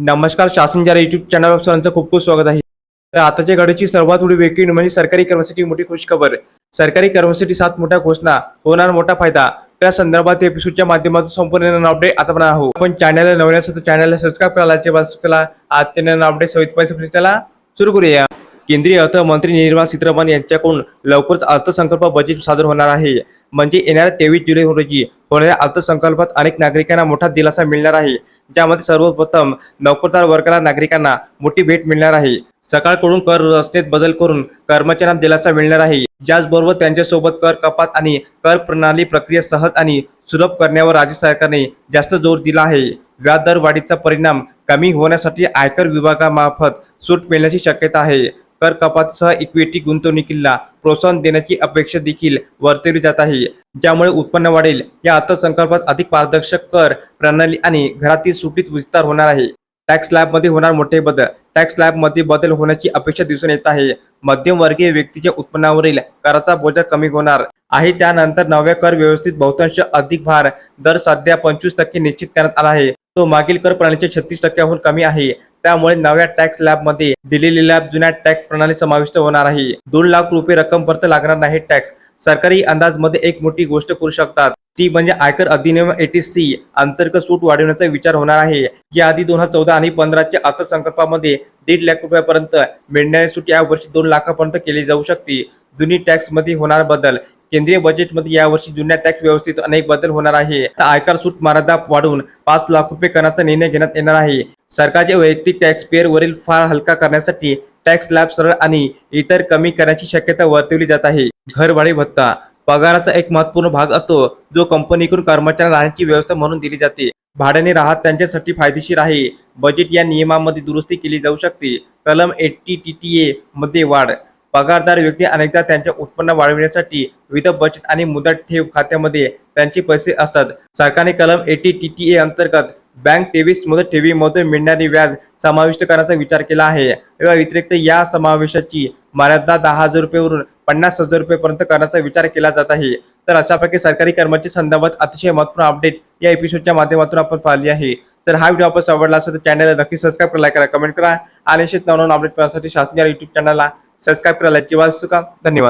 नमस्कार शासन जरा युट्यूब चॅनलवर सर्वांचं खूप खूप स्वागत आहे. तर आताच्या घडीची सर्वात मोठी वेगळी म्हणजे सरकारी कर्मचारी मोठी खुशखबर. सरकारी कर्मचारी सात मोठ्या घोषणा होणार मोठा फायदा. त्या संदर्भात एपिसोडच्या माध्यमातून संपूर्ण अपडेट आता पण आहोत. आपण चॅनलला नवीन असतो चॅनलला सबस्क्राईब करायला त्याला आजच्या अपडेट सवित त्याला सुरू करूया. केंद्रीय अर्थमंत्री निर्मला सीतारामन यांच्याकडून लवकरच अर्थसंकल्प बजेट सादर होणार आहे. म्हणजे येणाऱ्या तेवीस जुलै रोजी होणाऱ्या अर्थसंकल्पात अनेक नागरिकांना मोठा दिलासा मिळणार आहे. ज्यामध्ये सर्वप्रथम नोकरदार वर्गाला नागरिकांना मोठी भेट मिळणार आहे. सकाळकडून कर रचनेत बदल करून कर्मचाऱ्यांना दिलासा मिळणार आहे. ज्याचबरोबर त्यांच्यासोबत कर कपात आणि कर प्रणाली प्रक्रिया सहज आणि सुलभ करण्यावर राज्य सरकारने जास्त जोर दिला आहे. व्याजदर वाढीचा परिणाम कमी होण्यासाठी आयकर विभागामार्फत सूट मिळण्याची शक्यता आहे. कर कपातसह इक्विटी गुंतवणुकीला प्रोत्साहन देण्याची अपेक्षा देखील वर्तवली जात आहे. ज्यामुळे उत्पन्न वाढेल या अर्थसंकल्पात अधिक पारदर्शक कर प्रणाली आणि घरातील सुटीत विस्तार होणार आहे. टॅक्स स्लॅबमध्ये होणार मोठे बदल. टॅक्स स्लॅबमध्ये बदल होण्याची अपेक्षा दिसून येत आहे. मध्यमवर्गीय व्यक्तीच्या उत्पन्नावरील कराचा बोजा कमी होणार आहे. त्यानंतर नव्या कर व्यवस्थित बहुतांश अधिक भार दर सध्या पंचवीस टक्के निश्चित करण्यात आला आहे. तो मागील कर प्रणालीच्या छत्तीस टक्क्याहून कमी आहे. त्यामुळे नव्या टॅक्स लॅबमध्ये लॅब जुन्या टॅक्स प्रणाली समाविष्ट होणार आहे. दोन लाख रुपये रक्कम परत लागणार नाही टॅक्स. सरकारी अंदाजमध्ये एक मोठी गोष्ट करू शकतात. ती म्हणजे आयकर अधिनियम एटी सी अंतर्गत सूट वाढवण्याचा विचार होणार आहे. याआधी दोन हजार चौदा आणि पंधराच्या अर्थसंकल्पामध्ये दीड लाख रुपयापर्यंत मिळणारी सूट यावर्षी दोन लाखापर्यंत केली जाऊ शकते. जुनी टॅक्समध्ये होणार बदल. केंद्रीय बजेटमध्ये यावर्षी जुन्या टॅक्स व्यवस्थेत अनेक बदल होणार आहे. तर आयकर सूट मर्यादा वाढवून पाच लाख रुपये करण्याचा निर्णय घेण्यात येणार आहे. सरकारचे वैयक्तिक टॅक्स पेअरवरील फार हलका करण्यासाठी टॅक्स लाभ सरळ आणि इतर कमी करण्याची शक्यता वर्तवली जात आहे. घरभाडे भत्ता पगाराचा एक महत्त्वपूर्ण भाग असतो जो कंपनीकडून कर्मचाऱ्यांना राहण्याची व्यवस्था म्हणून दिली जाते. भाड्याने राहत त्यांच्यासाठी फायदेशीर आहे. बजेट या नियमामध्ये दुरुस्ती केली जाऊ शकते. कलम एट्टी टी टी ए मध्ये वाढ. पगारदार व्यक्ती अनेकदा त्यांचे उत्पन्न वाढविण्यासाठी विविध बचत आणि मुदत ठेव खात्यामध्ये त्यांचे पैसे असतात. सरकारने कलम एटी टी टी ए अंतर्गत बँक तेवीस मुदत ठेवीमध्ये मिळणारी व्याज समाविष्ट करण्याचा विचार केला आहे. या व्यतिरिक्त या समावेशाची मर्यादा दहा हजार रुपयेवरून पन्नास हजार रुपयेपर्यंत करण्याचा विचार केला जात आहे. तर अशाप्रकारे सरकारी कर्मचारी संदर्भात अतिशय महत्त्वपूर्ण अपडेट या एपिसोडच्या माध्यमातून आपण पाहिली आहे. तर हा व्हिडिओ आपण आवडला असेल तर चॅनलला नक्की सबस्क्राईब करा लाईक करा कमेंट करा आणि असेच नवनवीन अपडेट पाहण्यासाठी शासकीय युट्यूब चॅनलला सबस्क्राईब करायला जिवास का धन्यवाद.